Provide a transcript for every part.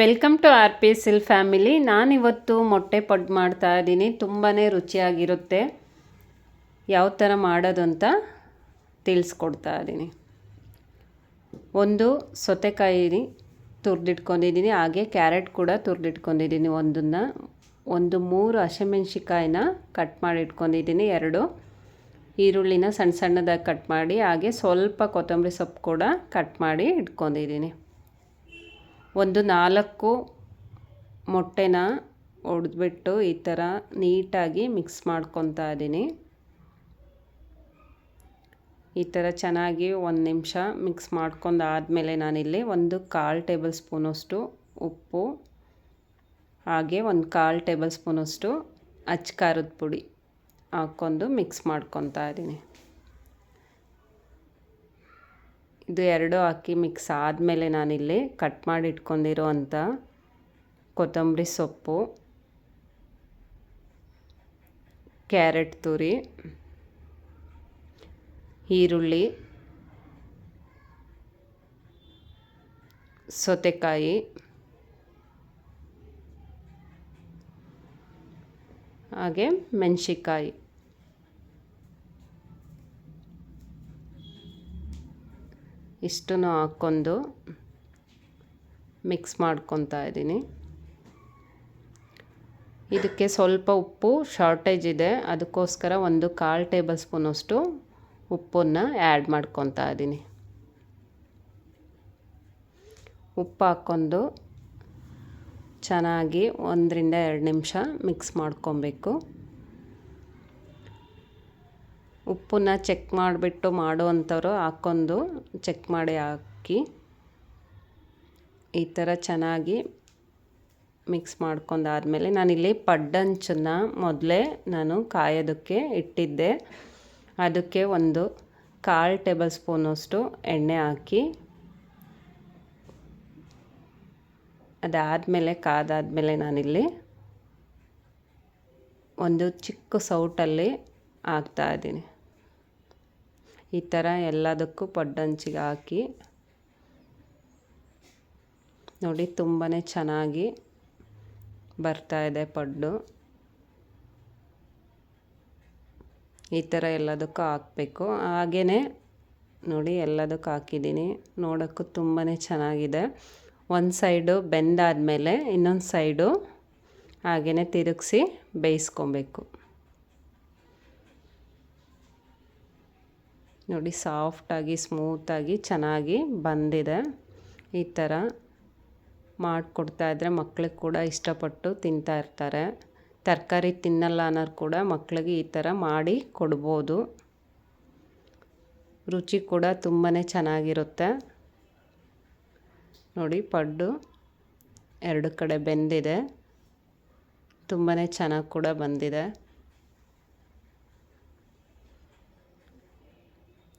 Welcome to R P ಸಿಲ್ family ನಾನಿವತ್ತು ಮೊಟ್ಟೆ ಪಡ್ ಮಾಡ್ತಾ ಇದ್ದೀನಿ. ತುಂಬಾ ರುಚಿಯಾಗಿರುತ್ತೆ. ಯಾವ ಥರ ಮಾಡೋದು ಅಂತ ತಿಳಿಸ್ಕೊಡ್ತಾ ಇದ್ದೀನಿ. ಒಂದು ಸೌತೆಕಾಯಿ ತುರಿದಿಟ್ಕೊಂಡಿದ್ದೀನಿ. ಹಾಗೆ ಕ್ಯಾರೆಟ್ ಕೂಡ ತುರಿದಿಟ್ಕೊಂಡಿದ್ದೀನಿ ಒಂದನ್ನು. ಒಂದು ಮೂರು ಹಸಿಮೆಣ್ಸಿಕಾಯಿನ ಕಟ್ ಮಾಡಿ ಇಟ್ಕೊಂಡಿದ್ದೀನಿ ಎರಡು. ಈರುಳ್ಳಿನ ಸಣ್ಣ ಸಣ್ಣದಾಗಿ ಕಟ್ ಮಾಡಿ, ಹಾಗೆ ಸ್ವಲ್ಪ ಕೊತ್ತಂಬರಿ ಸೊಪ್ಪು ಕೂಡ ಕಟ್ ಮಾಡಿ ಇಟ್ಕೊಂಡಿದ್ದೀನಿ. ಒಂದು ನಾಲ್ಕು ಮೊಟ್ಟೆನ ಒಡೆದ್ಬಿಟ್ಟು ಈ ಥರ ನೀಟಾಗಿ ಮಿಕ್ಸ್ ಮಾಡ್ಕೊತಾ ಇದ್ದೀನಿ. ಈ ಥರ ಚೆನ್ನಾಗಿ ಒಂದು ನಿಮಿಷ ಮಿಕ್ಸ್ ಮಾಡ್ಕೊಂಡು ಆದಮೇಲೆ ನಾನಿಲ್ಲಿ ಒಂದು ಕಾಲು ಟೇಬಲ್ ಸ್ಪೂನಷ್ಟು ಉಪ್ಪು, ಹಾಗೆ ಒಂದು ಕಾಲು ಟೇಬಲ್ ಸ್ಪೂನಷ್ಟು ಅಚ್ಚ ಖಾರದ ಪುಡಿ ಹಾಕ್ಕೊಂಡು ಮಿಕ್ಸ್ ಮಾಡ್ಕೊತಾ ಇದ್ದೀನಿ. ಇದು ಎರಡು ಹಾಕಿ ಮಿಕ್ಸ್ ಆದಮೇಲೆ ನಾನಿಲ್ಲಿ ಕಟ್ ಮಾಡಿ ಇಟ್ಕೊಂಡಿರೋ ಅಂಥ ಕೊತ್ತಂಬರಿ ಸೊಪ್ಪು, ಕ್ಯಾರೆಟ್ ತುರಿ, ಈರುಳ್ಳಿ, ಸೌತೆಕಾಯಿ, ಹಾಗೆ ಮೆಣಸಿಕಾಯಿ ಇಷ್ಟನ್ನು ಹಾಕ್ಕೊಂಡು ಮಿಕ್ಸ್ ಮಾಡ್ಕೊತಾ ಇದ್ದೀನಿ. ಇದಕ್ಕೆ ಸ್ವಲ್ಪ ಉಪ್ಪು ಶಾರ್ಟೇಜ್ ಇದೆ. ಅದಕ್ಕೋಸ್ಕರ ಒಂದು ಕಾಲು ಟೇಬಲ್ ಸ್ಪೂನಷ್ಟು ಉಪ್ಪನ್ನು ಆ್ಯಡ್ ಮಾಡ್ಕೊತಾ ಇದ್ದೀನಿ. ಉಪ್ಪು ಹಾಕ್ಕೊಂಡು ಚೆನ್ನಾಗಿ ಒಂದರಿಂದ ಎರಡು ನಿಮಿಷ ಮಿಕ್ಸ್ ಮಾಡ್ಕೊಬೇಕು. ಉಪ್ಪನ್ನ ಚೆಕ್ ಮಾಡಿಬಿಟ್ಟು ಮಾಡುವಂಥವ್ರು ಹಾಕ್ಕೊಂಡು ಚೆಕ್ ಮಾಡಿ ಹಾಕಿ ಈ ಥರ ಚೆನ್ನಾಗಿ ಮಿಕ್ಸ್ ಮಾಡ್ಕೊಂಡಾದ್ಮೇಲೆ ನಾನಿಲ್ಲಿ ಪಡ್ಡಂಚನ್ನ ಮೊದಲೇ ನಾನು ಕಾಯೋದಕ್ಕೆ ಇಟ್ಟಿದ್ದೆ. ಅದಕ್ಕೆ ಒಂದು ಕಾಲು ಟೇಬಲ್ ಸ್ಪೂನಷ್ಟು ಎಣ್ಣೆ ಹಾಕಿ ಅದಾದಮೇಲೆ ಕಾದಾದಮೇಲೆ ನಾನಿಲ್ಲಿ ಒಂದು ಚಿಕ್ಕ ಸೌಟಲ್ಲಿ ಹಾಕ್ತಾಯಿದ್ದೀನಿ ಈ ಥರ ಎಲ್ಲದಕ್ಕೂ ಪಡ್ಡಂಚಿಗೆ ಹಾಕಿ. ನೋಡಿ ತುಂಬಾ ಚೆನ್ನಾಗಿ ಬರ್ತಾ ಇದೆ ಪಡ್ಡು. ಈ ಥರ ಎಲ್ಲದಕ್ಕೂ ಹಾಕಬೇಕು. ಹಾಗೇ ನೋಡಿ, ಎಲ್ಲದಕ್ಕೂ ಹಾಕಿದ್ದೀನಿ. ನೋಡೋಕ್ಕೂ ತುಂಬಾ ಚೆನ್ನಾಗಿದೆ. ಒಂದು ಸೈಡು ಬೆಂದಾದಮೇಲೆ ಇನ್ನೊಂದು ಸೈಡು ಹಾಗೆಯೇ ತಿರುಗಿಸಿ ಬೇಯಿಸ್ಕೊಬೇಕು. ನೋಡಿ ಸಾಫ್ಟಾಗಿ ಸ್ಮೂತಾಗಿ ಚೆನ್ನಾಗಿ ಬಂದಿದೆ. ಈ ಥರ ಮಾಡಿಕೊಡ್ತಾ ಇದ್ದರೆ ಮಕ್ಳಿಗೆ ಕೂಡ ಇಷ್ಟಪಟ್ಟು ತಿಂತಾ ಇರ್ತಾರೆ. ತರಕಾರಿ ತಿನ್ನಲ್ಲ ಅನ್ನೋರು ಕೂಡ ಮಕ್ಳಿಗೆ ಈ ಥರ ಮಾಡಿ ಕೊಡ್ಬೋದು. ರುಚಿ ಕೂಡ ತುಂಬಾ ಚೆನ್ನಾಗಿರುತ್ತೆ. ನೋಡಿ, ಪಡ್ಡು ಎರಡು ಕಡೆ ಬೆಂದಿದೆ. ತುಂಬಾ ಚೆನ್ನಾಗಿ ಕೂಡ ಬಂದಿದೆ.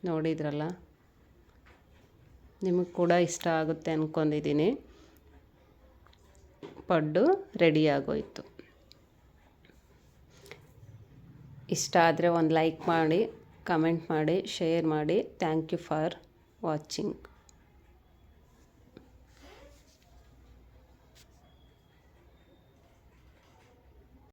ನೋಡಿದ್ರಲ್ಲ? ನಿಮಗೆ ಕೂಡ ಇಷ್ಟ ಆಗುತ್ತೆ ಅಂದ್ಕೊಂಡಿದ್ದೀನಿ ಪಡ್ಡು ರೆಡಿ ಆಗೋಯ್ತು. ಇಷ್ಟ ಆದರೆ ಒಂದು ಲೈಕ್ ಮಾಡಿ ಕಮೆಂಟ್ ಮಾಡಿ ಶೇರ್ ಮಾಡಿ. Thank you for watching